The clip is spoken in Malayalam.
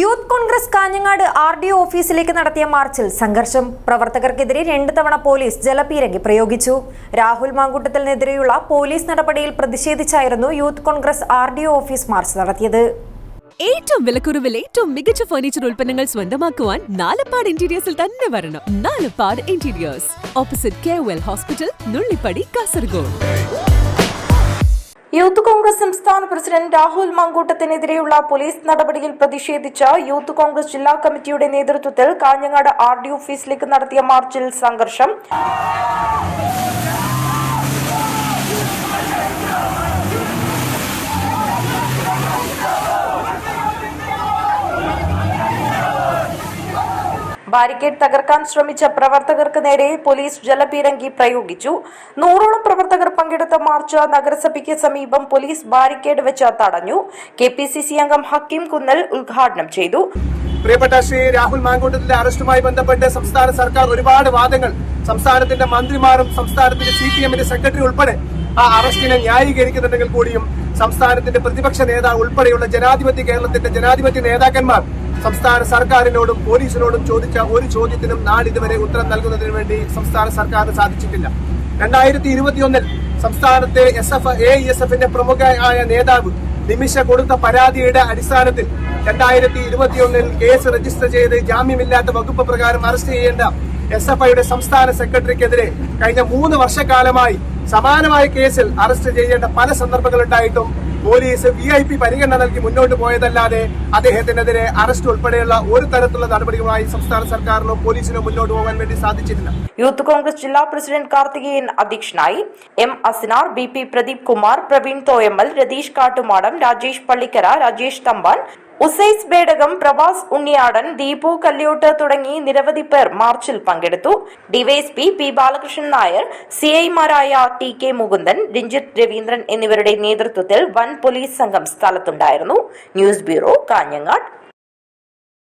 Youth Congress Kanhangad R D ഓഫീസിലേക്ക് നടത്തിയ മാർച്ചിൽ സംഘർഷം പ്രവർത്തകർക്കെതിരെ രണ്ട് തവണ പോലീസ് ജലപീരങ്കി പ്രയോഗിച്ചു. രാഹുൽ മാങ്കൂട്ടത്തിനെതിരെയുള്ള പോലീസ് നടപടിയിൽ പ്രതിഷേധിച്ചായിരുന്നു Youth Congress R D office march നടത്തിയത്. ഏറ്റവും വിലക്കുറവിൽ ഏറ്റവും മികച്ച ഫർണിച്ചർ ഉൽപ്പന്നങ്ങൾ സ്വന്തമാക്കുവാൻ നാലപ്പാട് ഇന്റീരിയേഴ്സിൽ തന്നെ വരണം. Nalappad interiors opposite K hospital Nullippady Kasaragod Youth Congress സംസ്ഥാന പ്രസിഡന്റ് രാഹുൽ മാങ്കൂട്ടത്തിനെതിരെയുള്ള പോലീസ് നടപടിയിൽ പ്രതിഷേധിച്ച് യൂത്ത് കോൺഗ്രസ് ജില്ലാ കമ്മിറ്റിയുടെ നേതൃത്വത്തിൽ കാഞ്ഞങ്ങാട് ആർ ഡി ഓഫീസിലേക്ക് നടത്തിയ മാർച്ചിൽ സംഘർഷം. ബാരിക്കേഡ് തകർക്കാൻ ശ്രമിച്ച പ്രവർത്തകർക്ക് നേരെ പോലീസ് ജലപീരങ്കി പ്രയോഗിച്ചു. നൂറോളം പ്രവർത്തകർ പങ്കെടുത്ത മാർച്ച് നഗരസഭയ്ക്ക് സമീപം പോലീസ് ബാരിക്കേഡ് വെച്ച് തടഞ്ഞു. കെ അംഗം ഹക്കീം കുന്നൽ ഉദ്ഘാടനം ചെയ്തു. പ്രിയപ്പെട്ട ശ്രീ രാഹുൽ മാങ്കൂട്ടത്തിന്റെ അറസ്റ്റുമായി ബന്ധപ്പെട്ട് സംസ്ഥാന സർക്കാർ ഒരുപാട് വാദങ്ങൾ. സംസ്ഥാനത്തിന്റെ മന്ത്രിമാരും സംസ്ഥാനത്തിന്റെ സി പി എമ്മിന്റെ സെക്രട്ടറി ഉൾപ്പെടെ ആ അറസ്റ്റിനെ ന്യായീകരിക്കുന്നുണ്ടെങ്കിൽ കൂടിയും സംസ്ഥാനത്തിന്റെ പ്രതിപക്ഷ നേതാവ് ഉൾപ്പെടെയുള്ള ജനാധിപത്യ കേരളത്തിന്റെ ജനാധിപത്യ നേതാക്കന്മാർ സംസ്ഥാന സർക്കാരിനോടും പോലീസിനോടും ചോദിച്ച ഒരു ചോദ്യത്തിനും നാളിതുവരെ ഉത്തരം നൽകുന്നതിന് വേണ്ടി സംസ്ഥാന സർക്കാരിന് സാധിച്ചിട്ടില്ല. രണ്ടായിരത്തി ഇരുപത്തിയൊന്നിൽ സംസ്ഥാനത്തെ എസ് എഫ് എ എസ് എഫിന്റെ പ്രമുഖ ആയ നേതാവ് നിമിഷ കൊടുത്ത പരാതിയുടെ അടിസ്ഥാനത്തിൽ രണ്ടായിരത്തി ഇരുപത്തിയൊന്നിൽ കേസ് രജിസ്റ്റർ ചെയ്ത് ജാമ്യമില്ലാത്ത വകുപ്പ് പ്രകാരം അറസ്റ്റ് ചെയ്യേണ്ട എസ് എഫ് ഐയുടെ സംസ്ഥാന സെക്രട്ടറിക്കെതിരെ കഴിഞ്ഞ മൂന്ന് വർഷക്കാലമായി സമാനമായ കേസിൽ അറസ്റ്റ് ചെയ്യേണ്ട പല സന്ദർഭങ്ങളുണ്ടായിട്ടും പോലീസ് വി ഐ പി പരിഗണന നൽകി മുന്നോട്ട് പോയതല്ലാതെ അദ്ദേഹത്തിനെതിരെ അറസ്റ്റ് ഉൾപ്പെടെയുള്ള ഒരു തരത്തിലുള്ള നടപടികളുമായി സംസ്ഥാന സർക്കാരിനോ പോലീസിനോ മുന്നോട്ട് പോകാൻ വേണ്ടി സാധിച്ചിട്ടില്ല. യൂത്ത് കോൺഗ്രസ് ജില്ലാ പ്രസിഡന്റ് കാർത്തികേയൻ അധ്യക്ഷനായി M Asinar B P Pradeep Kumar Praveen Thoyammal Ratheesh Kattumadam Rajesh Pallikkara Rajesh Thampan Usais Bedakam Pravas Unniyadan Deepu Kalyott തുടങ്ങി നിരവധി പേർ മാർച്ചിൽ പങ്കെടുത്തു. DYSP P Balakrishnan Nair C ഐമാരായ ടി കെ മുകുന്ദൻ രഞ്ജിത്ത് രവീന്ദ്രൻ എന്നിവരുടെ നേതൃത്വത്തിൽ വൻ പോലീസ് സംഘം സ്ഥലത്തുണ്ടായിരുന്നു. News bureau Kanhangad.